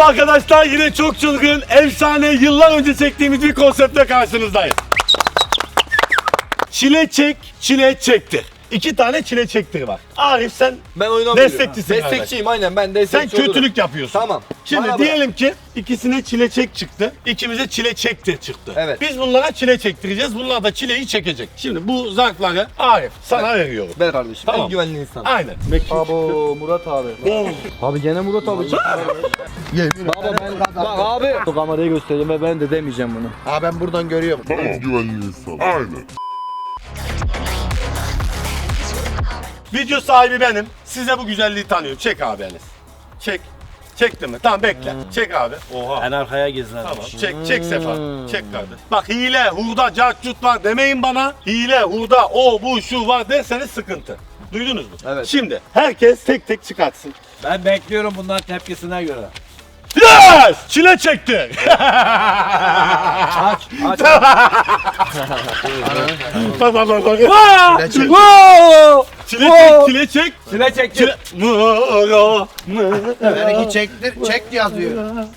Merhaba arkadaşlar yine çok çılgın, efsane, yıllar önce çektiğimiz bir konseptle karşınızdayız. Çile çek, çile çektir. İki tane çile çektir var. Arif sen Ben oynamıyorum. Destekçisin Destekçiyim aynen ben sen destekçi olurum. kötülük yapıyorsun. Tamam. Şimdi Bana diyelim ki ikisine çile çek çıktı. ikimize çile çektir çıktı. Evet. Biz bunlara çile çektireceğiz. Bunlar da çileyi çekecek. Şimdi bu zarfları Arif sana veriyorum. Ver kardeşim. Tamam. En güvenli insan. Aynen. Abo Murat abi. abi gene Murat abi. Baba ben bak abi. Bu kamerayı göstereyim ve ben de demeyeceğim bunu. Ha ben buradan görüyorum. güvenli insan. Aynen. Video sahibi benim. Size bu güzelliği tanıyorum. Çek abi Enes. Çek. Çektin mi? Tamam bekle. Çek abi. Oha. En arkaya gizlenmiş. Tamam. Çek, çek Sefa. Çek kardeş. Bak hile, hurda, cartcut var demeyin bana. Hile, hurda, o, bu, şu var derseniz sıkıntı. Duydunuz mu? Evet. Şimdi herkes tek tek çıkartsın. Ben bekliyorum bunların tepkisine göre. Yes! Çile çekti. Aç, aç. bak bak? Çile çek, çile çek. Çile çektim. Çile... Mıra, mıra. Benimki çektir, çek yazıyor.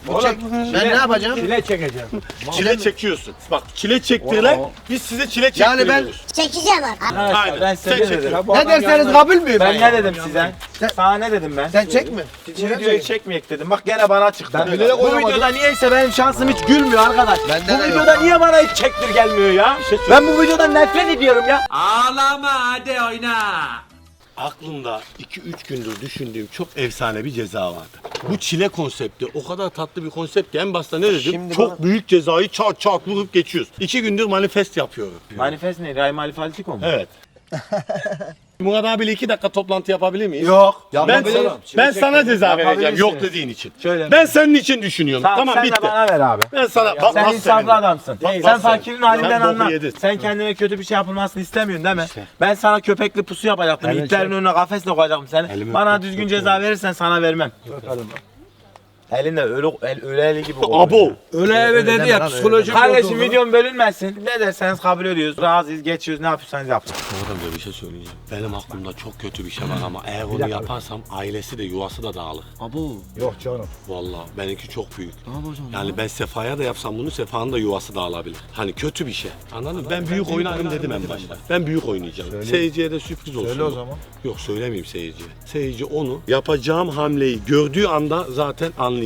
Bu çek. Ben ne yapacağım? Çile çekeceğim. Çile çekiyorsun. Bak çile çektiler. Biz size çile Yani ben- çektiriyoruz. Çekeceğim abi. Aynen. Ben size ne dedim? Ne derseniz kabul müyüm Ben ne dedim size? Sana ne dedim ben? Sen çekme. Videoyu çekmeyek dedim. Bak gene bana çıktı. Bu videoda niyeyse benim şansım hiç gülmüyor arkadaş. Bu videoda niye bana hiç çektir gelmiyor ya? Ben bu videodan nefret ediyorum ya. Aklımda 2-3 gündür düşündüğüm çok efsane bir ceza vardı. Bu çile konsepti o kadar tatlı bir konsept ki en başta ne dedim? Şimdi çok bana- büyük cezayı çat çat vurup geçiyoruz. 2 gündür manifest yapıyorum. Manifest ne? Ray Malifaltiko mu? Evet. Murat abiyle 2 dakika toplantı yapabilir miyiz? Yok. Ben, Yapabilirim. ben sana ceza vereceğim yok dediğin için. Şöyle. Ben senin için düşünüyorum. Tamam, Tamam, sen bitti. de bana ver abi. Ben sana bak Sen nasıl insaflı sevindim. adamsın. Bak, sen bak fakirin sen. halinden Sen boku anla. yedin. Sen kendine kötü bir şey yapılmasını istemiyorsun değil mi? Ben sana köpekli pusu yapacaktım. İtlerin önüne kafesle koyacaktım seni. Bana düzgün ceza verirsen sana vermem. Elinde öyle el, öyle eli gibi kokuyor. Abo. Öyle eve dedi ya psikolojik Kardeşim bozuldu. videom bölünmesin. Ne derseniz kabul ediyoruz. Razıyız, geçiyoruz. Ne yapıyorsanız yapın. Da bir şey söyleyeceğim. Benim aklımda çok kötü bir şey var ama eğer onu yaparsam ailesi de yuvası da dağılır. Yok canım. Vallahi benimki çok büyük. Yani ben Sefa'ya da yapsam bunu Sefa'nın da yuvası dağılabilir. Hani kötü bir şey. Anladın mı? Ben büyük oynarım dedim en başta. Ben büyük oynayacağım. Seyirciye de sürpriz olsun. Söyle o zaman. Yok söylemeyeyim seyirciye. Seyirci onu yapacağım hamleyi gördüğü anda zaten anlayacak.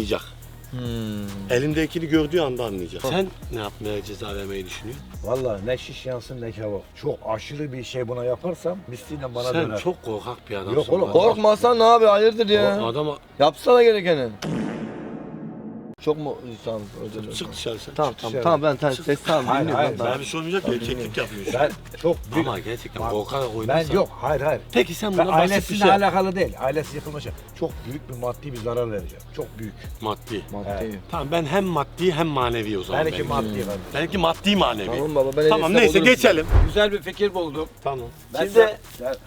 Elimdekini gördüğü anda anlayacak. Sen ne yapmaya ceza vermeyi düşünüyorsun? Vallahi ne şiş yansın ne kebap. Çok aşırı bir şey buna yaparsam misliyle bana Sen döner. çok korkak bir adamsın. Yok oğlum, bak. Korkmasan ne abi hayırdır ya. Adama Yapsana gerekeni. Çok mu insan dilerim. çık dışarı sen. Tamam tamam tamam ben tamam ses tamam Hayır, dinliyorum hayır, ben. Sana bir şey olmayacak gerçeklik yapıyorsun. Ben çok büyük. Ama gerçekten korkarak Ben oynarsan. yok hayır hayır. Peki sen Ben buna basit bir ailesiyle şey alakalı değil. Ailesi yıkılmış. Çok büyük bir maddi bir zarar vereceğim. Çok büyük. maddi. Maddi. Tamam ben hem maddi hem manevi o zaman. Benimki benim. maddi ben. Benimki maddi manevi. Tamam baba ben Tamam neyse bulurum geçelim. Güzel bir fikir buldum. Tamam. Şimdi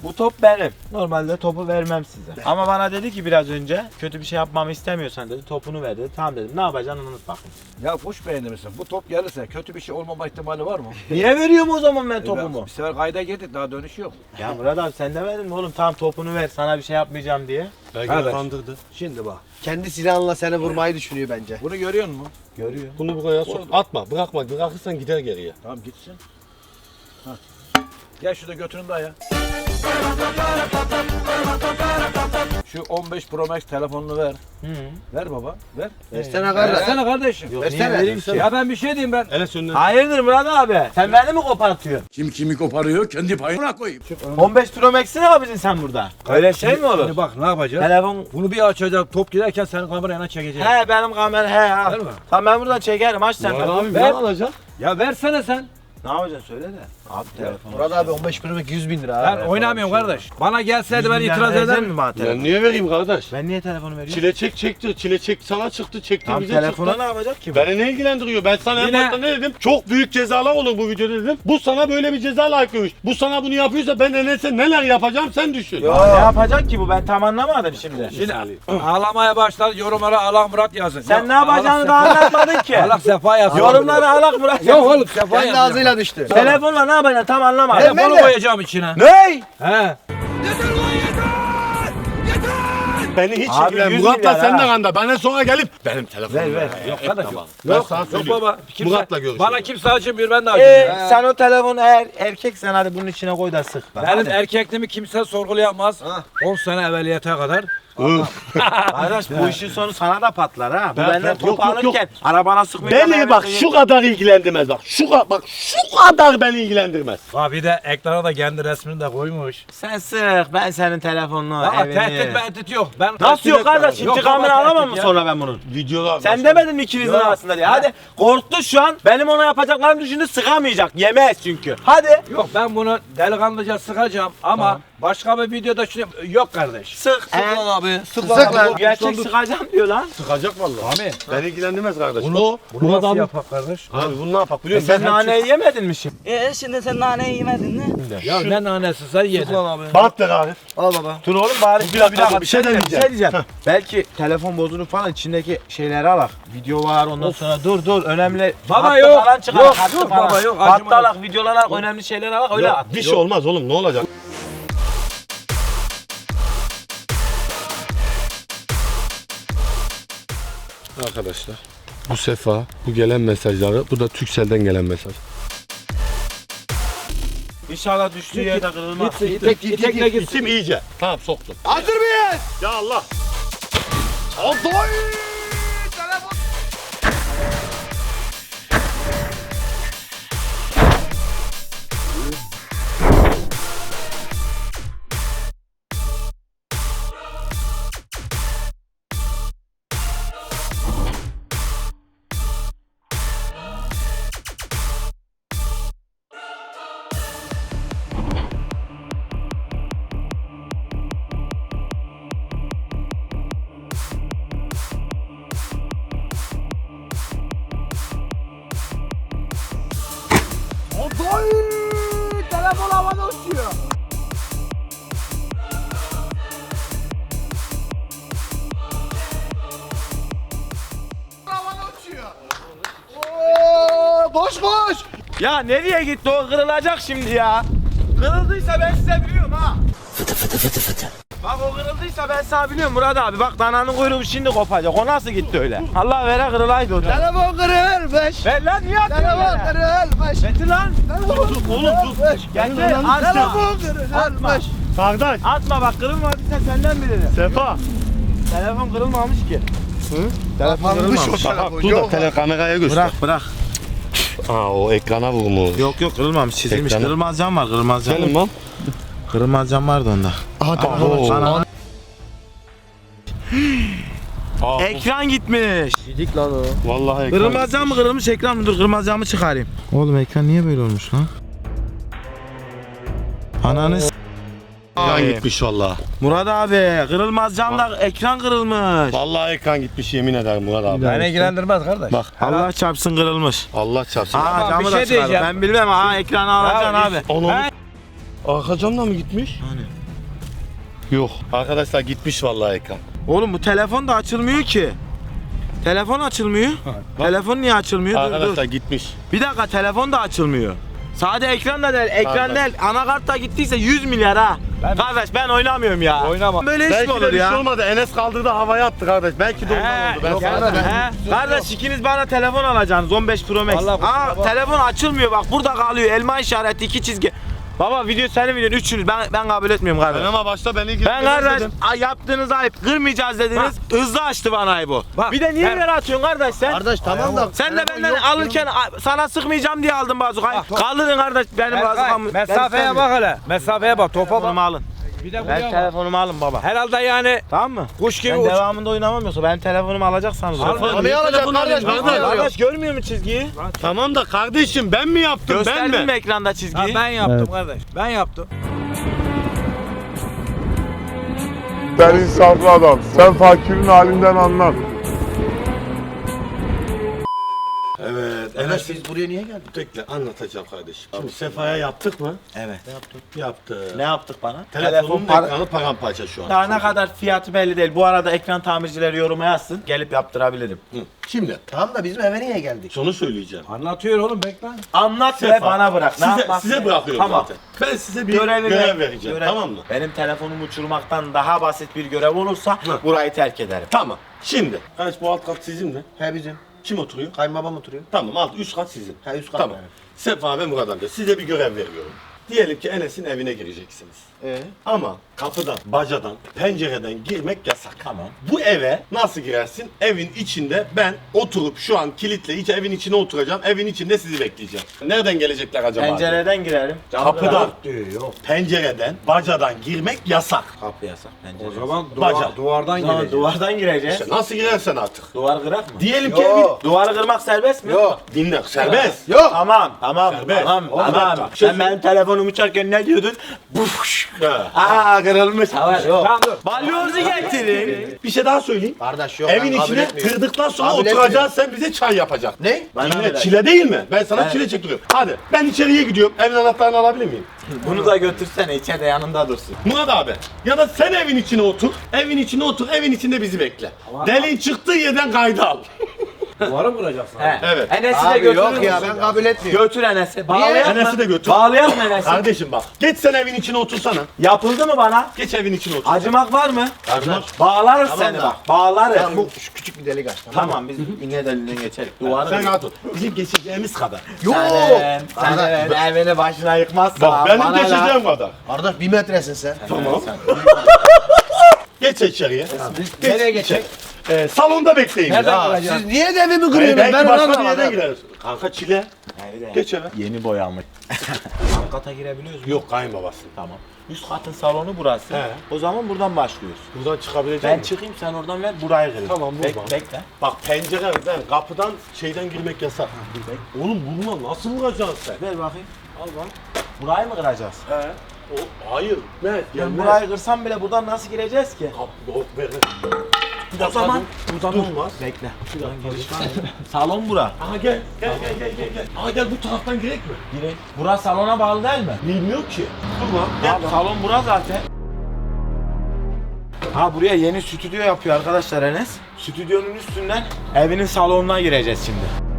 bu top benim. Normalde topu vermem size. Ama bana dedi ki biraz önce kötü bir şey yapmamı istemiyorsan dedi topunu ver dedi. Tamam dedim. Ne yapacaksın anlat bakın. Ya hoş beğenir misin? Bu top gelirse kötü bir şey olmama ihtimali var mı? Niye veriyorum o zaman ben E, topumu? Bir sefer kayda girdik daha dönüş yok. Ya Murat abi sen demedin mi oğlum tamam topunu ver sana bir şey yapmayacağım diye. Belki Evet. kandırdı. Şimdi bak. Kendi silahınla seni vurmayı düşünüyor bence. Bunu görüyor musun? Görüyor. Bunu buraya sok. Atma bırakma. Bırakırsan gider geriye. Tamam gitsin. Ha. Gel şurada götürün daya. Şu 15 Pro Max telefonunu ver. Hı. Ver baba, ver. Versene kardeş. Versene kardeşim. Yok, Versene. niye vereyim ki? Ya ben bir şey diyeyim ben. Enes önüne. Hayırdır Murat abi? Sen beni mi kopartıyorsun? Kim kimi koparıyor kendi payına koyayım. 15 Pro Max'i ne yapacaksın sen burada? Öyle şey mi olur? Şimdi bak ne yapacağız? Telefon Bunu bir açacak top giderken senin kamerayla çekeceğiz. He benim kamera he al. Değil mi? Tamam ben buradan çekerim aç sen. Ver. ne alacak? Ya versene sen. Ne yapacaksın söyle de. Abi telefonu. Murat abi 15 bölümlük 100 bin lira Ben abi. oynamıyorum kardeş. Bana gelseydi ben itiraz eder mi bana telefonu? Ben niye vereyim kardeş? Ben niye telefonu veriyorum? Çile çek çekti. Çile çek sana çıktı. Tam Çektiğimizde telefona çıktı. ne yapacak ki bu? Beni ne ilgilendiriyor? Ben sana en Yine- başta ne dedim? Çok büyük cezalar olur bu videoda dedim. Bu sana böyle bir ceza layıkıymış. Bu sana bunu yapıyorsa ben Enes'e neler yapacağım sen düşün. Ya ne yapacak ki bu ben tam anlamadım şimdi. Şimdi ağlamaya başladı yorumlara Allah Murat yazın. Sen Yok, ne yapacağını Allah da anlatmadın ki. Allah sefa yazın. Yorumlara alak Murat. Yok oğlum sefa Kendi yazın. ağzıyla düştü. Telefonla ne yapacaksın tam anlamadım. Telefonu de. koyacağım içine. Ne? He. Beni hiç Abi, ilgilen. yüz Murat'la milyar sen de ha. kanda. Bana sonra gelip benim telefonumu ver. Yok Et kardeş tamam. yok. Ben Yok, sana yok söylüyorum. baba. Kimse, Murat'la görüşürüz. Bana kimse acımıyor ben de Ee, acımıyorum. sen o telefonu eğer erkeksen hadi bunun içine koy da sık. Benim erkekliğimi kimse sorgulayamaz. 10 sene evveliyete kadar. Kardeş bu işin sonu sana da patlar ha. Bu Ben- benden ben- top yok, yok, alırken arabana sıkmıyor. Beni bak şu kadar ilgilendirmez bak. Şu ka- bak şu kadar beni ilgilendirmez. Ha bir de ekrana da kendi resmini de koymuş. Sen sık ben senin telefonunu Aa, evini. tehdit mehdit yok. Ben Nasıl yok kardeş? Yok İntikamını baba, alamam tehdit mı ya. sonra ben bunun? Videolar Sen demedin mi ikinizin Yok. arasında diye. Hadi korktu şu an. Benim ona yapacaklarımı düşündü sıkamayacak. Yemez çünkü. Hadi. Yok ben bunu delikanlıca sıkacağım ama başka bir videoda şunu yok kardeş. Sık. Sık lan abi. Sık Sık lan. lan. Gerçek sıkacağım diyor lan. Sıkacak vallahi. Abi Beni ilgilendirmez kardeş. Bunu- bunu nasıl yapak kardeş? abi bunu ne yapak biliyor E sen naneyi yemedin mi şimdi? E şimdi sen nane yemedin mi? Ya ne nanesi sen yedin. abi. Bant ver abi. Al baba. Dur oğlum bari. Bir dakika, bir dakika, bir şey diyeceğim, demeyeceğim. Bir şey diyeceğim. Belki telefon bozulur falan içindeki şeyleri alak. Video var ondan sonra dur dur önemli. Baba yok, yok, yok baba, yok, Hattı acıma alak, videolar alak, önemli şeyler alak öyle at. Bir şey olmaz oğlum ne olacak? Arkadaşlar bu sefa, bu gelen mesajları, bu da Türkcell'den gelen mesaj. İnşallah düştüğü yerde kırılmaz. İtek, itekle git. İsim iyice. Tamam soktum. Hazır mıyız? Ya Allah. Aday! Oo, boş boş. Ya nereye gitti o kırılacak şimdi ya. Kırıldıysa ben size biliyorum ha. Fıtı fıtı fıtı fıtı. Bak o kırıldıysa ben sana biliyorum Murat abi. Bak dananın kuyruğu şimdi kopacak. O nasıl gitti öyle? Allah vere kırılaydı o. Telefon kırılmış. Ver lan niye atıyorsun Telefon kırılmış. Getir lan. Oğlum dur. Getir. Atma. Telefon kırılmış. Kardeş. Atma bak kırılmadıysa senden bilirim. Sefa. Telefon kırılmamış ki. Telefon Kapanmış o kırılmamış. telefon. Dur da tele kameraya göster. Bırak bırak. Aa o ekrana vurmuş. Yok yok kırılmamış çizilmiş. Ekranı- Kırılmaz cam var kırılmaz cam. Gelin lan. Kırılmaz cam vardı onda. Hadi. Ana- Ekran gitmiş. Gidik lan o. Vallahi ekran. Kırılmaz cam mı kırılmış ekran mı? Dur kırılmaz camı çıkarayım. Oğlum ekran niye böyle olmuş lan? Ananı s- Ekran gitmiş vallahi. Murat abi kırılmaz camla ekran kırılmış. Vallahi ekran gitmiş yemin ederim Murat abi. Beni ilgilendirmez kardeş. Bak Allah çarpsın kırılmış. Allah çarpsın. Aa Ama camı bir da şey diyeceğim. Ben bilmem ha ekranı alacaksın abi. Onu Ben- arka camdan mı gitmiş? Hani? Yok. Arkadaşlar gitmiş vallahi ekran. Oğlum bu telefon da açılmıyor ki. Telefon açılmıyor. Telefon niye açılmıyor? Dur Arkadaşlar dur. gitmiş. Bir dakika telefon da açılmıyor. Sade ekran da değil, ekran Kardeş. değil. Anakart da gittiyse 100 milyar ha. Kardeş ben oynamıyorum ya. Oynama. Böyle iş mi Belki de olur bir şey ya? olmadı. Enes kaldırdı havaya attı kardeş. Belki de ondan oldu. Ben yok sana kardeş, söyleyeyim. he. Kardeş ikiniz bana telefon alacaksınız 15 Pro Max. Vallahi kusura Aa bakma. telefon açılmıyor bak burada kalıyor elma işareti iki çizgi. Baba video senin videon üçünüz ben ben kabul etmiyorum kardeş. Ben ama başta beni Ben ilgilendirmez kardeş a, yaptığınız ayıp kırmayacağız dediniz hızlı açtı bana ayıbı. Bak, Bir de niye ben- yere atıyorsun kardeş sen? Kardeş tamam da. Sen de benden yok alırken a, sana sıkmayacağım diye aldım bazukayı. Kaldırın kardeş benim Berkay, bazukam. mesafeye bak hele. Mesafeye bak. Topa bak. Telefonumu alın. Bir de Ben buraya bak. telefonumu alın baba. Herhalde yani Tamam mı? kuş gibi Ben uç. devamında oynamam yoksa ben telefonumu alacaksanız. Al, Telefonu-. Niye alacak Telefon kardeş? alayım, Biz kardeş. alıyoruz. Görmüyor mu çizgiyi? Tamam da kardeşim ben mi yaptım ben Gösterdin mi? mi ekranda Ha, çizgiyi? ben yaptım kardeş. Ben yaptım. Sen insaflı adam. Sen fakirin halinden anlar. Evet. Biz buraya niye geldik? Bekle anlatacağım kardeşim. Şimdi Sefa'ya yaptık mı? Evet. Yaptık. Ne yaptık bana? Telefonun par- ekranı paramparça şu an. Daha ne kadar fiyatı belli değil. Bu arada ekran tamircileri yoruma yazsın. Gelip yaptırabilirim. Hı. Şimdi Tamam da bizim eve niye geldik? şunu söyleyeceğim. Anlatıyor oğlum bekle. Anlat ve Sefa, bana bırak. Ne Size, yapmak size bırakıyorum Tamam. zaten. Ben size bir Görevi görev ver- vereceğim. görev. Tamam mı? Benim telefonumu uçurmaktan daha basit bir görev olursa burayı terk ederim. Tamam. Şimdi. Kardeş bu alt kat sizin mi? He bizim. Kim oturuyor? Kayınbabam oturuyor. Tamam alt üst kat sizin. He üst kat Tamam. benim. Sefa ve Murat amca size bir görev veriyorum. Diyelim ki Enes'in evine gireceksiniz. Ee? Ama kapıdan, bacadan, pencereden girmek yasak. Tamam. Bu eve nasıl girersin? Evin içinde ben oturup şu an kilitle hiç evin içine oturacağım. Evin içinde sizi bekleyeceğim. Nereden gelecekler acaba? Pencereden girerim. Kapıdan, Diyor yok. pencereden, bacadan girmek yasak. Kapı yasak. Pencere. O zaman Baca. duvar, duvardan Tamam, gelecek. duvardan gireceğiz. İşte nasıl girersen artık. Duvar kırak mı? Diyelim ki evin... Duvarı kırmak serbest mi? Yok. Dinle, serbest. Yok. Tamam, tamam, Serbest. tamam, tamam. Sen benim telefonumu çarken ne diyordun? Bufuş. Ha. Aa kırılmış. Hava yok. Tamam dur. Balyozu getirin. Bir şey daha söyleyeyim. Kardeş yok. Evin ben kabul içine etmiyorum. tırdıktan sonra Kabul oturacaksın sen bize çay yapacaksın. Ne? Bana ver. çile değil mi? Ben sana Evet. çile çektiriyorum. Hadi ben içeriye gidiyorum. Evin anahtarını alabilir miyim? Bunu da götürsene içeride yanında dursun. Murat abi ya da sen evin içine otur. Evin içine otur. Evin içinde bizi bekle. Delin çıktığı yerden kaydı al. Duvarı mı kuracaksın? He. Evet. Enes'i de Abi götürür yok ya ben kabul etmiyorum. Götür Enes'i. Bağlayalım mı? Enes'i de götür. Bağlayalım mı Enes'i? Kardeşim bak. Geç sen evin içine otursana. Yapıldı mı bana? Geç evin içine otur. Acımak var mı? Acımak. Bağlarız Tamam seni da. bak. Bağlarız. Tamam bu şu küçük bir delik aç. Tamam. Tamam biz yine de önünden geçelim. Duvarı. Sen rahat ol. Bizim geçeceğimiz kadar. Yok. Sen, sen Kardeş, de evini başına yıkmazsan. Bak benim bana geçeceğim kadar. Kardeş bir metresin sen. Tamam. Geç içeriye. Nereye geçecek? Ee, salonda bekleyin. Nereden Ya. Siz niye de evimi Hayır, kırıyorsunuz? belki Ben başka ona bir yerden gideriz. Kanka çile. Geç eve. Yeni boyamış. Alt kata girebiliyoruz mu? Yok kayınbabası. Tamam. Üst katın salonu burası. He. O zaman buradan başlıyoruz. Buradan çıkabilecek Ben misin? çıkayım sen oradan ver burayı kırın. Tamam, Bek, buradan. bekle. Bak pencereden, kapıdan şeyden girmek yasak. Oğlum bununla nasıl vuracaksın sen? Ver bakayım. Al bak. Burayı mı kıracağız? He. O, hayır. Ne? Ben Gelmez. burayı kırsam bile buradan nasıl gireceğiz ki? Kap, yok ver. O zaman buradan olmaz. bekle. Şuradan giriş var. Salon bura. Aha gel. Gel gel gel gel. gel. Aha gel bu taraftan girek mi? Girek. Bura salona bağlı değil mi? Bilmiyorum ki. Dur lan. Gel. Salon bura zaten. Ha buraya yeni stüdyo yapıyor arkadaşlar Enes. Stüdyonun üstünden evinin salonuna gireceğiz şimdi.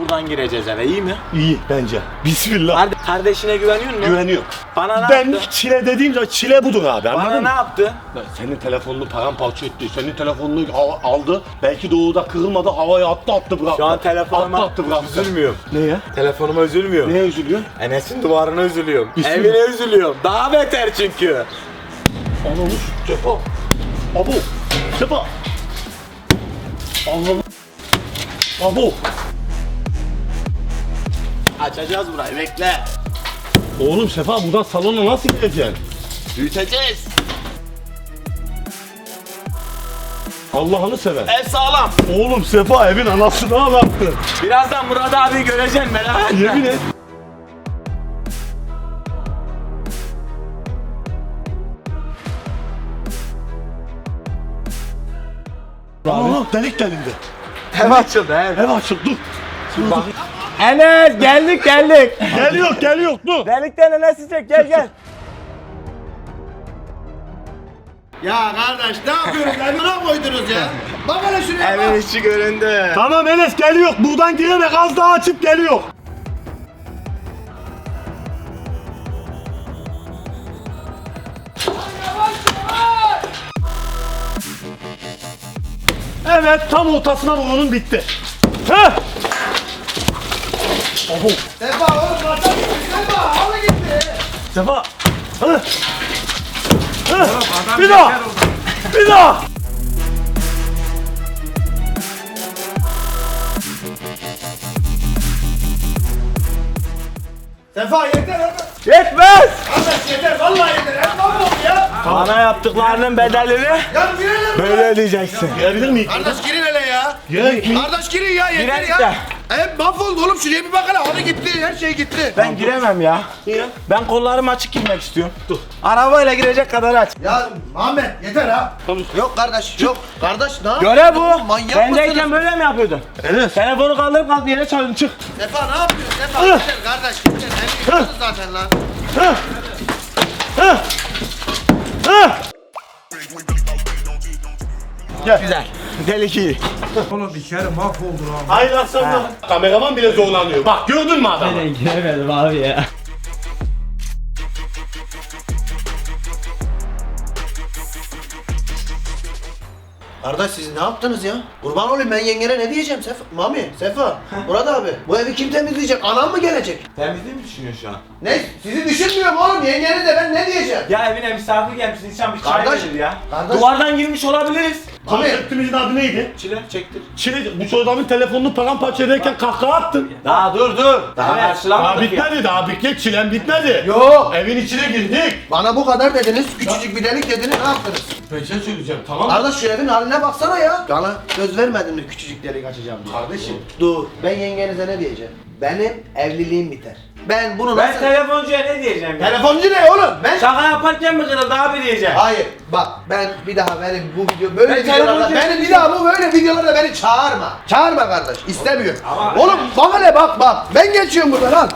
Buradan gireceğiz eve iyi mi? İyi bence. Bismillah. Karde- kardeşine güveniyor musun? Güveniyor. Bana ne Ben yaptı? çile dediğimde çile budur abi anladın Bana mı? ne yaptı? Senin telefonunu paramparça etti. Senin telefonunu hava- aldı. Belki doğuda kırılmadı. Havaya attı attı bıraktı. Şu an telefonuma attı attı bıraktı. üzülmüyorum. Neye? Telefonuma üzülmüyorum. Neye üzülüyor? Enes'in duvarına üzülüyorum. Bismillah. Evine üzülüyorum. Daha beter çünkü. Anamız Sefa. Abo. Sefa. Allah'ım. Abo. Açacağız burayı bekle. Oğlum Sefa buradan salona nasıl gireceksin? Büyüteceğiz. Allah'ını sever. Ev sağlam. Oğlum Sefa evin anasını ağlattı. Birazdan Murat abi göreceksin merak etme. Yemin et. Aa, delik delindi. Ev açıldı ev. Ev açıldı. Dur. Dur, dur. Enes geldik geldik. Geliyor geliyor dur. Delikten Enes çek gel gel. Ya kardeş ne yapıyorsunuz? Evine koydunuz ya. Bak hele şuraya Evin bak. içi göründü. Tamam Enes geliyor. Buradan giremek az daha açıp geliyor. Evet tam ortasına vurunun bitti. Oho. Sefa oğlum masa gitti. Sefa halı gitti. Sefa. Heh. Heh. Bir daha. Bir daha. Sefa yeter. Yetmez. Kardeş yeter vallahi yeter. Lan oldu ya. Bana yaptıklarının bedelini Ya girelim. böyle ödeyeceksin. Girebilir miyim? Kardeş girin hele ya. Mi? Kardeş girin ya yeter Girelim ya. de Hep mahvoldu oğlum şuraya bir bak hele halı gitti her şey gitti. Ben giremem ya. Niye? Ben kollarım açık girmek istiyorum. Dur. Arabayla girecek kadar aç. Ya Muhammed yeter ha. Tamam. Yok kardeş yok. Kardeş ne yap- Göre bu. Manyak Bendeyken mısınız? böyle mi yapıyordun? Evet. Telefonu kaldırıp kalk yere çalın çık. Sefa ne yapıyorsun Sefa? Yeter kardeş yeter. Hem yıkıyoruz zaten lan. Güzel. Delik iyi. Oğlum bir kere mahvoldu lan. Hayır aslında. Kameraman bile zorlanıyor. Bak gördün mü adamı? giremedim abi ya. Kardeş siz ne yaptınız ya? Kurban olayım ben yengene ne diyeceğim Sefa? Mami, Sefa, Murat abi. Bu evi kim temizleyecek? Anam mı gelecek? Temizliği mi düşünüyorsun şu an? Ne? Sizi düşünmüyorum oğlum. Yengene de ben ne diyeceğim? Ya evine misafir gelmiş insan bir çay Kardeş, verir ya. kardeş. Duvardan girmiş olabiliriz. Konseptimizin adı neydi? Çile çektir. Çile, bu adamın telefonunu paramparça ederken kahkaha attın. Daha dur dur. Daha Daha karşılamadık ya. bitmedi, daha bitmedi, çilen bitmedi. Yok. Evin içine girdik. Bana bu kadar dediniz. Küçücük bir delik dediniz. Ne yaptınız? Ben şey söyleyeceğim, tamam mı? Kardeş şu evin haline baksana ya. Bana söz vermedin mi küçücük delik açacağım diye. Kardeşim. Dur. Ben yengenize ne diyeceğim? Benim evliliğim biter. Ben bunu Ben nasıl... telefoncuya ne diyeceğim ya? Telefoncu ne oğlum? Ben... Şaka yaparken mi kırıldı abi diyeceğim. Hayır. Bak ben bir daha benim bu video böyle Ben videolarda telefoncu- benim bir daha bu böyle videolarda beni çağırma. Çağırma kardeş. İstemiyorum. Ama- Oğlum bana ne bak bak. Ben geçiyorum burada lan.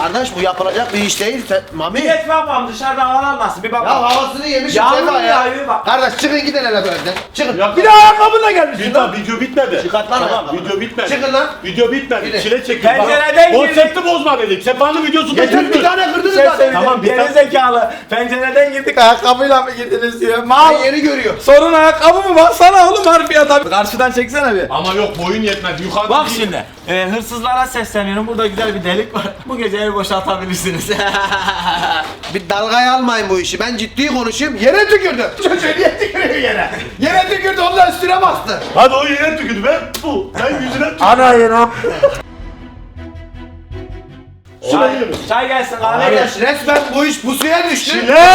Kardeş bu yapılacak bir iş değil. Sen- Mami. Bir geç babam dışarıda hava almasın bir Ya babam. havasını yemişim Yağmur Sefa ya. yağıyor bak. Kardeş çıkın gidin hele evden. Çıkın. Ya- Bir daha ayakkabıyla gelmişsin Bir lan. daha video bitmedi. Çıkart lan Tamam, ayakkabını. video bitmedi. Çıkın lan. Video bitmedi. Gidin. Çile çektik. Pencereden Bak, Konsepti bozma dedik. Sefa'nın videosu da Yeter bir tane kırdınız Ses zaten. Tamam, bir Geri tane- zekalı. Pencereden girdik ayakkabıyla mı girdiniz diyor. Ben Mal. yeri görüyor. Sorun ayakkabı mı? Baksana oğlum harbiyata. Karşıdan çeksene bir. Ama yok boyun yetmedi. Yukarıda Bak bir- şimdi. e, hırsızlara sesleniyorum. Burada güzel bir delik var. Bu gece evi boşaltabilirsiniz. Bir dalgaya almayın bu işi. Ben ciddi konuşayım. Yere tükürdü. Çocuğu niye tükürüyor yere? Yere tükürdü ondan üstüne bastı. Hadi o yere tükürdü be. Bu. Ben yüzüne tükürdüm. Ana yine. Yürü. Çay gelsin kahve gelsin. Arkadaş resmen bu iş bu suya düştü. Çile.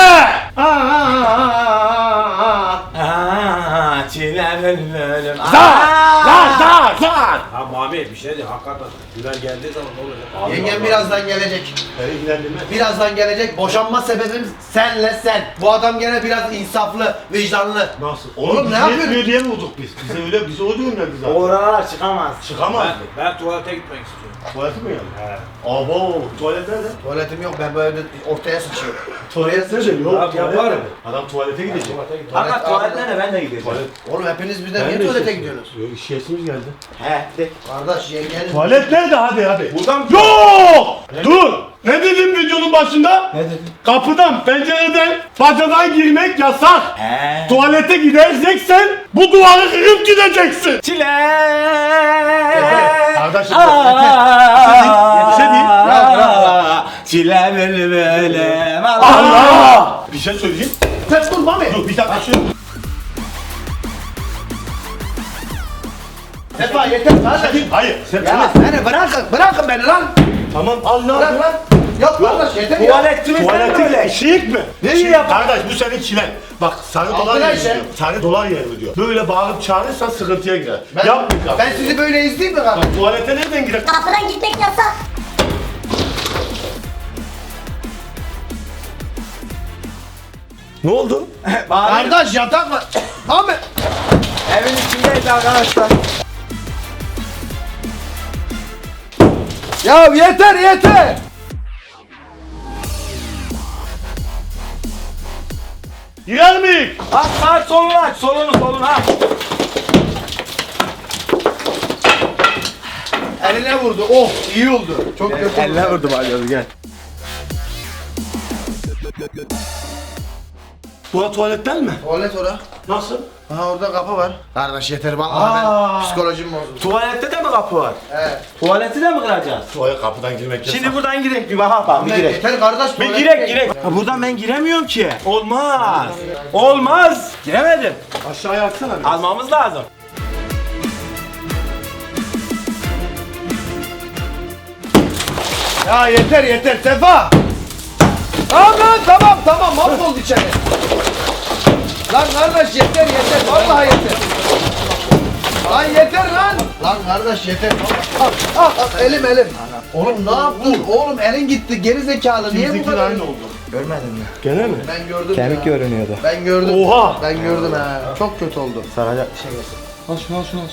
Aa, çile bülbülüm. Zar. Zar. Zar. Zar. Ha Mami bir şey diyeyim hakikaten. Güler geldiği zaman ne olacak? Yengem birazdan gelecek. Beni ilgilendirmez. Birazdan gelecek. Boşanma sebebim senle sen. Bu adam gene biraz insaflı, vicdanlı. Nasıl? Oğlum, Oğlum ne ne yapıyorsun? yapıyor diye mi vurduk biz? Bize öyle bize o düğümledi zaten. Oralar çıkamaz. Çıkamaz. Ben, ben tuvalete gitmek istiyorum. Tuvaleti mi yani? He. Abo. Tuvalet nerede? Tuvaletim yok ben evde ortaya sıçıyorum. Tuvalet nerede? Yok. Abi, tuvalet yaparım. nerede? Adam tuvalete gidecek. Tuvalete gitmek Fakat tuvaletlerine ben de gideceğim. Tuvalet. Oğlum hepiniz birden Ben niye de tuvalete gidiyorsunuz? Yok işyesimiz geldi. He. de. Kardeş yengenin... Tuvalet nerede hadi hadi. Buradan Yok! Dur! Ne dedim videonun başında? Ne dedin? Kapıdan, pencereden, bacadan girmek yasak. He. Tuvalete gidersen bu duvarı kırıp gideceksin. Çile. Kardeşim, Aa, Bir Çile bülbülüm. Allah! Bir şey söyleyeyim. Sen dur Mami. Dur bir dakika şöyle. Sefa yeter kardeş. Hayır, sen Ya beni bırakın, bırakın beni lan. Tamam al ne Bırak yapıyorsun? lan. Yok kardeş yeter ya. Tuvaletimiz ne Tuvaletin böyle? eşik mi? Ne Eşik. yap- Kardeş bu senin çilen. Bak sarı dolar Altına yer işe. diyor. Sarı dolar yer diyor. Böyle bağırıp çağırırsan sıkıntıya girer. Ben, Yapmayacağım. ben sizi böyle izleyeyim mi kardeş? Tuvalete nereden girer? Kapıdan gitmek yasak. Ne oldu? Bari Kardeş yatak var. Mami. evin içindeyiz arkadaşlar. Ya yeter yeter. Girer mi? Aç aç solunu aç solunu solunu aç. Eline vurdu. Oh iyi oldu. Çok kötü. Elle vurdu balyozu gel. Bu tuvaletten mi? Tuvalet ora. Nasıl? Aha orada kapı var. Kardeş yeter vallahi Aa. ben psikolojim bozuldu. Tuvalette de mi kapı var? Evet. Tuvaleti de mi kıracağız? Tuvalet kapıdan girmek yasak. Şimdi buradan girek bir bak bak bir girek. yeter kardeş. Bir tuvalet girek değil. girek. Ha, buradan ben giremiyorum ki. Olmaz. Olmaz. Giremedim. Aşağıya atsana bir. Almamız lazım. Ya yeter yeter Sefa. Tamam lan tamam tamam mahvoldu içeri. Lan kardeş yeter yeter vallahi yeter. Lan yeter lan. Lan kardeş yeter. Al, al, al, elim elim. Oğlum ne yaptın? Oğlum elin gitti geri zekalı. Niye bu Bizimki kadar? aynı oldu. Görmedin mi? Gene mi? Ben gördüm Kemik ya. görünüyordu. Ben gördüm. Oha! Ben gördüm ha. Çok kötü oldu. Saracak bir şey yok. Al şunu al şunu al.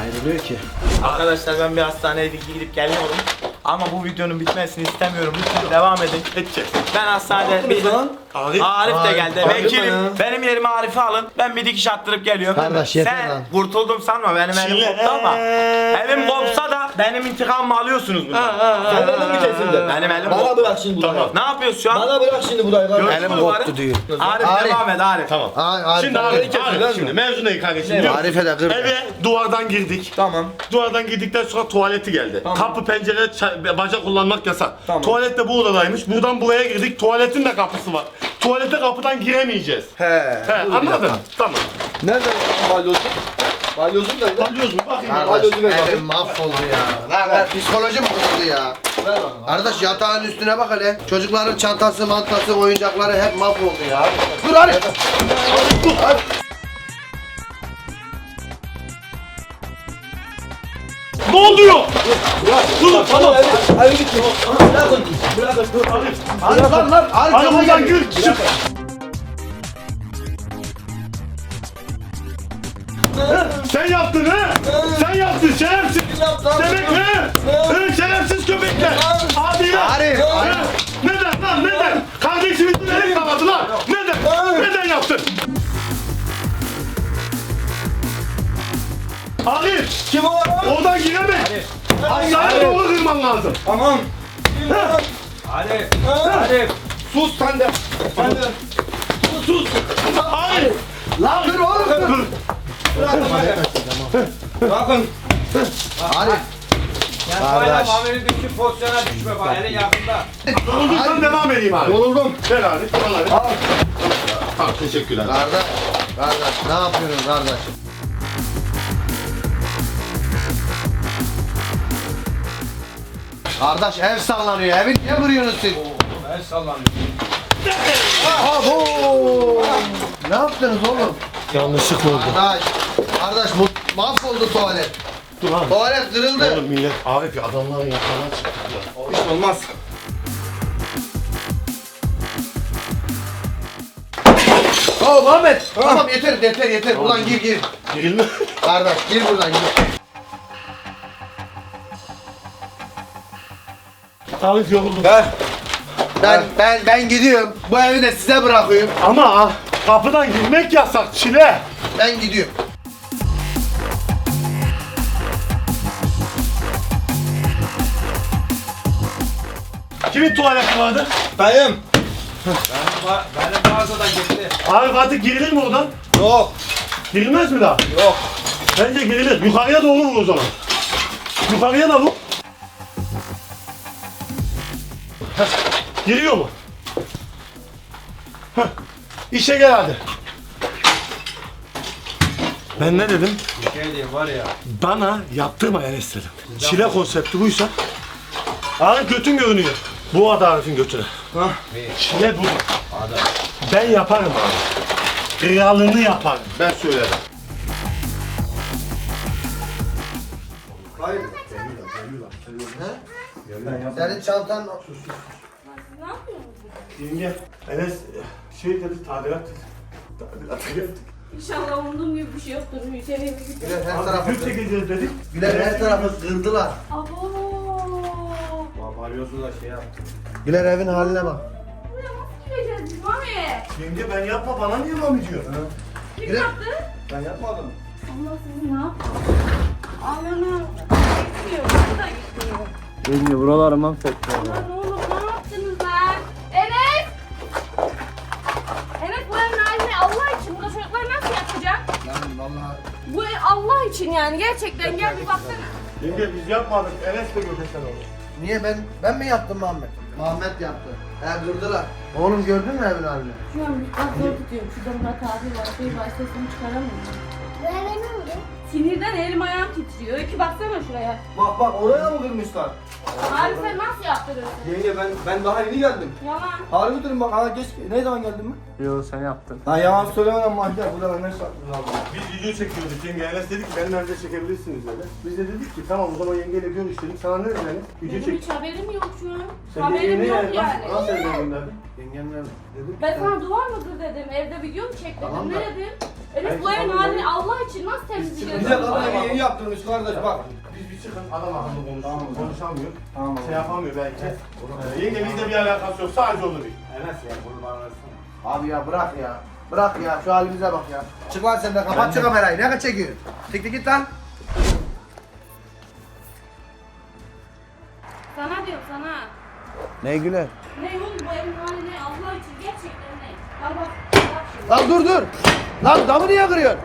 Ayrılıyor ki. Arkadaşlar ben bir hastaneye gidip geliyorum. Ama bu videonun bitmesini istemiyorum. Lütfen devam edin. Edeceğiz. Ben hastanede bir... Arif. Arif de geldi. Arif Vekilim benim yerime Arif'i alın. Ben bir dikiş attırıp geliyorum. Kardeş, yeter Sen lan. kurtuldum sanma benim elim Çile. koptu ama. Elim kopsa da benim intikamımı alıyorsunuz bundan. Sen de mi kesildi? Benim elim Bana koptu. bırak şimdi burayı. Ne yapıyorsun şu an? Bana bırak şimdi burayı. Gördün Elim koptu diyor. Arif, Arif. devam et Arif. Tamam. Arif, Şimdi Arif, Arif, Arif, Arif şimdi mevzu ne kardeşim biliyor musun? Arif'e de kır. Eve duvardan girdik. Tamam. Duvardan girdikten sonra tuvaleti geldi. Kapı, pencere, ça- baca kullanmak yasak. Tamam. Tuvalet de bu odadaymış. Buradan buraya girdik. Tuvaletin de kapısı var. Tuvalete kapıdan giremeyeceğiz. He. He, anladın? Tamam. Nerede balyozun? Balyozun da Alıyoruz mu? Bakayım. Kardeş Balyozu ver bakayım. elim mahvoldu ya. Lan ver psikolojim bozuldu ya. Ver bana. Kardeş yatağın üstüne bak hele. Çocukların çantası, mantası, oyuncakları hep mahvoldu ya. Dur. Arif dur. Ne oluyor? Dur tamam. Hadi git. Bırakın. Bırakın. Dur. Arif lan lan. Arif Hadi yanına buradan gel. gir. Çık. Sen yaptın ha? Sen yaptın şerefsiz. Demek ne? Şerefsiz lazım. Tamam. Hadi. Hadi. Sus sen de. Sen de. Sus. Arif. Lan dur oğlum dur. Bakın. Arif. Kardeş. Muamelin düştü pozisyona düşme bak. Elin yakında. Yorulduysan devam edeyim abi. Yoruldum. Ver abi. Al. Tamam teşekkürler. Kardeş. Kardeş ne yapıyorsun kardeş? Kardeş ev sallanıyor. Evi niye vuruyorsunuz siz? El sallanıyor. Abo! Ne yaptınız oğlum? Yanlışlık oldu. Kardeş, kardeş bu mahvoldu tuvalet. Dur abi. Tuvalet kırıldı. Oğlum millet Arif ya adamların yakına çıktı ya. Hiç olmaz. Oh Muhammed. Tamam yeter yeter yeter. Buradan gir gir. Girilme. Kardeş gir buradan gir. Arif yoruldum. Ver. Ben ben ben gidiyorum. Bu evi de size bırakıyorum. Ama ah, kapıdan girmek yasak çile. Ben gidiyorum. Kimin tuvaleti vardı? Dayım. Benim, benim mağazadan gitti. Arif artık girilir mi oradan? Yok. Girilmez mi daha? Yok. Bence girilir. Yukarıya doğru vur o zaman. Yukarıya da vur. Heh, Giriyor mu? Heh, İşe gel hadi. Ben ne dedim? Bir şey diyeyim var ya. Bana yaptırma Enes dedim. Çile konsepti buysa. Arif götün görünüyor. Bu adı Arif'in götüne. Çile bu. Ben yaparım abi. Kralını yaparım. Ben söylerim. Senin çantan Yenge, Enes şey dedi, tadilat dedi. Tadilata geldik. İnşallah umduğum gibi bir şey yoktur. Hüseyin'e bir gittim. Güler her Abi tarafı gül çekeceğiz dedik. Güler her tarafı kırdılar. Abo. Balyozu da şey yaptı. Güler evin haline bak. Buraya nasıl gireceğiz biz Mami? Yenge ben yapma, bana niye mami diyor? Kim Güler- yaptı? Ben yapmadım. Allah sizi ne yaptı? Ananı. Gitmiyor. Yenge buraları mahvettim. Lan oğlum ne yaptınız lan? Enes! Enes bu evin haline Allah için. Burada çocuklar nasıl yapacak? Lan vallahi Bu ev Allah için yani. Gerçekten gel bir baksana. Yenge biz yapmadık, Enes de götürsen olur. niye ben ben mi yaptım Muhammed? Muhammed yaptı. He. Oğlum gördün mü evin halini? Şu an bir bak zor tutuyorum. Şurada Murat abi var. Var sesini çıkaramıyorum. Sinirden elim ayağım titriyor. Öykü baksana şuraya. Bak bak oraya mı kırmışlar? Abi sen nasıl yaptırırsın? Yenge ben ben daha yeni geldim. Yalan. Harbi durun bak ha geç ne zaman geldin mi? Yo sen yaptın. Lan yalan söylemeden mahkeme burada ben ne sattım abi. Biz video çekiyorduk yenge. Enes dedi ki benim evde çekebilirsiniz dedi. Biz de dedik ki tamam o zaman yengeyle görüş dedik. Sana ne dedi Enes? Video Benim çek. hiç haberim yok şu an. Sen haberim yok nasıl- yani. Nasıl evden gönderdin? Yengemle dedim. Ben sana duvar mıdır dedim. Evde video mu çek dedim. Tamam ne da- dedim? Enes bu evin tamam, halini tamam. Allah için nasıl temizleyeceğiz? Bize kadar yeni yaptırmış kardeş bak. Biz bir çıkın adam akıllı konuşuyor. Konuşamıyor. Tamam. Şey yapamıyor belki. Ee, yenge bizde bir alakası yok. Sadece onu bil. Abi ya bırak ya. Bırak ya şu halimize bak ya. Çık lan sen de kapat şu kamerayı. Ne kadar çekiyorsun? Tik tik git lan. Sana diyorum sana. Ne güler? Ne oğlum bu evin hali ne? Allah için gerçekten ne? Al bak. Lan dur dur. Lan camı niye kırıyorsun?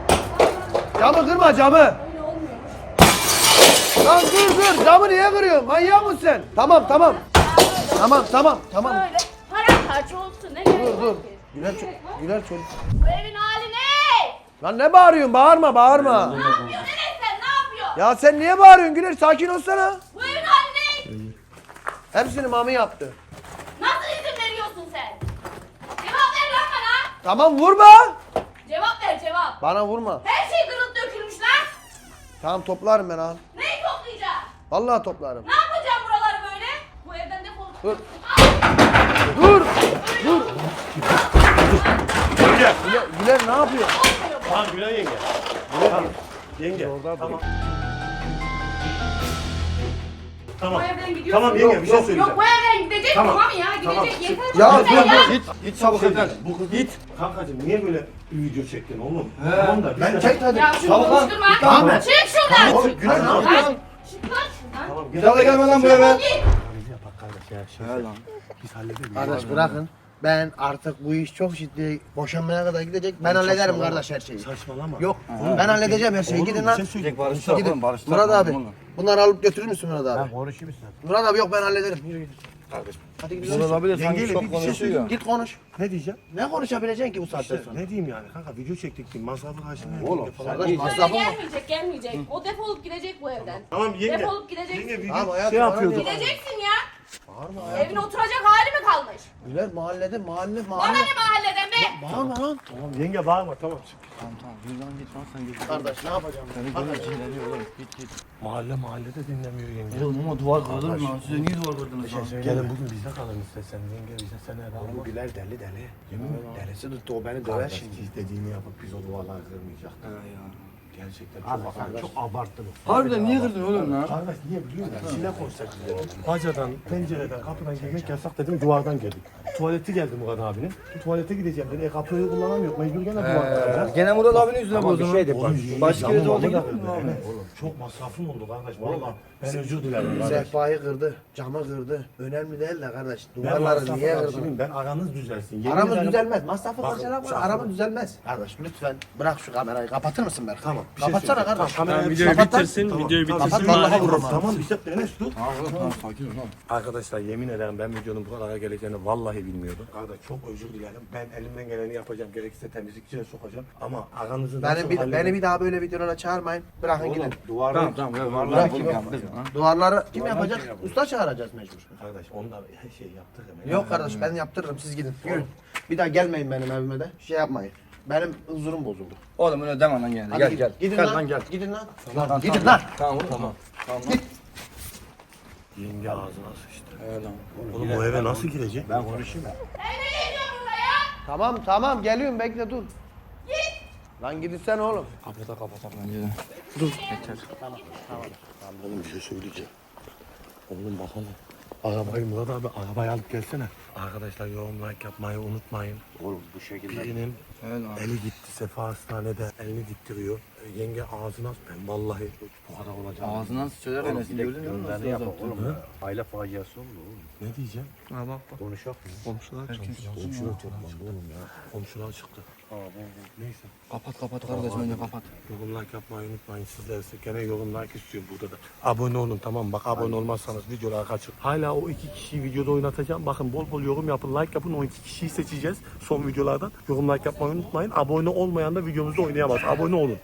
Camı kırma camı. Lan dur dur camı niye kırıyorsun? Manyak mısın sen? Tamam tamam. Tamam tamam tamam. Böyle paramparça olsun. Ne gerek Dur dur. var ki? Güler çocuk. Güler çocuk. Bu evin hali ne? Lan ne bağırıyorsun? Bağırma bağırma. Ne yapıyorsun Enes sen? Ne yapıyorsun? Ya sen niye bağırıyorsun Güler? Sakin olsana. Bu evin hali ne? Hepsini mami yaptı. Nasıl izin veriyorsun sen? Cevap ver lan bana. Tamam vurma. Cevap. Bana vurma. Her şey kırılıp dökülmüş lan. Tamam toplarım ben al. Neyi toplayacağım? Vallahi toplarım. Ne yapacağım buraları böyle? Bu evden defol. Dur. Dur. Dur. Güler, Güler ne yapıyor? Tamam Gülen yenge. Tamam. Yenge. Tamam. Bu Tamam. evden gidiyorsun. Tamam yenge bir şey söyleyeceğim. Yok bu evden gidecek Tamam. tamam ya Tamam. gidecek yeter Ya bu dur ya. dur. Git git çabuk evden. Bu kız git. Kankacığım niye böyle bir video çektin oğlum? Tamam da Ben çek hadi. Ya şunu lan. konuşturma. Tamam. Çık şuradan. Oğlum Güler ne Lan, yapıyorsun? Çık lan şuradan. Tamam Bir daha da gelme lan bu eve. Yapak kardeş ya. Şey, Biz hallederiz. Kardeş bırakın. Ben artık bu iş çok ciddi boşanmaya kadar gidecek. Ben hallederim kardeş her şeyi. Saçmalama. Yok. Ben halledeceğim her şeyi. Oğlum, Gidin bir lan. şey söyleyeyim. Barıştık Gidin. oğlum barıştık. Murat abi. Bunları alıp götürür müsün Murat abi? Konuşayım mısın? Murat abi yok ben hallederim. Yürü git. Hadi gidelim. Murat abi de Yengeyle sanki çok bir- şey konuşuyor ya. Git konuş. Ne diyeceğim? Ne konuşabileceksin ki bu saatten İşte sonra? ne diyeyim yani kanka video çektik ki masrafı karşılıyor. Oğlum, falan. kardeş masrafı mı? gelmeyecek gelmeyecek. O defolup gidecek bu evden. Tamam yenge. Defolup gidecek. Yenge video Tamam hayatım. şey yapıyordu. Gideceksin ya. Bağırma hayatım. Evine oturacak hali mi kalmış? Güler mahallede mahalle Bana mahalle. ne mahalleden be? Bağırma lan. Tamam yenge bağırma tamam çık. Kardeş ne yapacağım ben? Mahalle mahallede dinlemiyor yenge. Oğlum ama duvar kırdın mı? Size niye duvar kırdınız lan? Gelin bugün bizde kalın istesen yenge bize sene Bu Güler deli deli. Yemin delisi tuttu o beni döver şimdi. dediğini yapıp biz o duvarları kırmayacaktık. Gerçekten çok, Abi sen çok abarttın. Harbiden niye kırdın oğlum lan? Kardeş niye biliyor musun? Çile konsepti dedim. Bacadan, pencereden, kapıdan girmek yasak dedim duvardan geldik. Tuvaleti geldi Murat abinin. Tuvalete gideceğim dedi. E kapıyı kullanamıyor. Mecbur gene duvardan alacağız. Gene Murat abinin yüzüne Ama bir bozdun şey de bak. Başka yere mi da abi? kırdı. Oğlum, Çok masrafım oldu kardeş. Valla ben özür dilerim kardeş. Sehpayı kırdı, camı kırdı. Önemli değil de kardeş. Ben Duvarları masrafı niye kırdın? Ben aranız düzelsin. Yemin Aramız ederim- düzelmez. Masrafı Bak, karşılamak aramız düzelmez. Kardeş lütfen bırak şu kamerayı. Kapatır mısın Berk? Tamam. Bir şey Kapatsana söyleyeceğim. kardeş. Tamam, kamerayı videoyu kapat lan. bitirsin, Tamam, videoyu tamam. bitirsin, vallahi vururum. Tamam işte Enes dur. Tamam sakin ol lan. Arkadaşlar yemin ederim ben videonun buralara geleceğini vallahi bilmiyordum. Kardeş çok özür dilerim. Ben elimden geleni yapacağım. Gerekirse temizlikçiye sokacağım. Ama aranızı Beni bir, beni bir daha böyle videolara çağırmayın. Bırakın gidin. Tamam tamam. ya, Duvarları kim yaptı? Duvarları kim yapacak? Usta çağıracağız mecbur. Kardeş onda her şeyi yaptık. Yok kardeş ben yaptırırım siz gidin. Yürüyün. Bir daha gelmeyin benim evime de. Şey yapmayın. Benim huzurum bozuldu. Oğlum öyle deme lan gel. Hadi Gel gidin. gel. Gidin Gel lan. lan gel. Gidin lan. Tamam, Gidin tamam. lan. Tamam oğlum tamam. Tamam lan. Yenge ağzına sıçtı. Evet lan. Oğlum bu eve nasıl girecek? Ben konuşayım buraya? Tamam tamam geliyorum bekle dur. Git. Lan gidin sen oğlum. Kapata kapata bence de. Oğlum bir şey söyleyeceğim. Oğlum bakalım. Arabayı Murat abi arabayı alıp gelsene. Arkadaşlar yorum like yapmayı unutmayın. Oğlum bu şekilde. Birinin eli gitti Sefa hastanede elini diktiriyor. E, Yenge ağzına ben vallahi bu kadar olacak. Ağzından sıçacak enesini gördün mü? Nasıl Gönderdi yapma yaptı? oğlum. Aile faciası oldu oğlum. Ne diyeceğim? Ha bak bak. Konuşak mı? Komşular komşular komşular toplandı oğlum ya. Komşular çıktı. Neyse. Kapat kapat kardeş bence kapat. Yorum like yapmayı unutmayın sizler ise gene yorum like istiyorum burada da. Abone olun tamam bak abone olmazsanız videolar kaçır. Hala o iki kişiyi videoda oynatacağım. Bakın bol bol yorum yapın like yapın o iki kişiyi seçeceğiz son videolardan. Yorum like yapmayı unutmayın. Abone olmayan da videomuzda oynayamaz. Abone olun.